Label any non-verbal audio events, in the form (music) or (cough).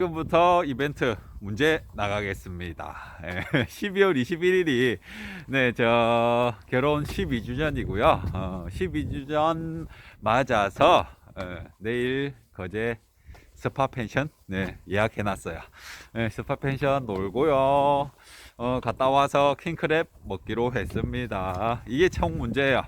지금부터 이벤트 문제 나가겠습니다. 예, (laughs) 12월 21일이 네, 저 결혼 12주년이고요. 어, 12주년 맞아서 어, 내일 거제 스파 펜션 네, 예약해 놨어요. 네, 스파 펜션 놀고요. 어, 갔다 와서 킹크랩 먹기로 했습니다. 이게 총 문제예요.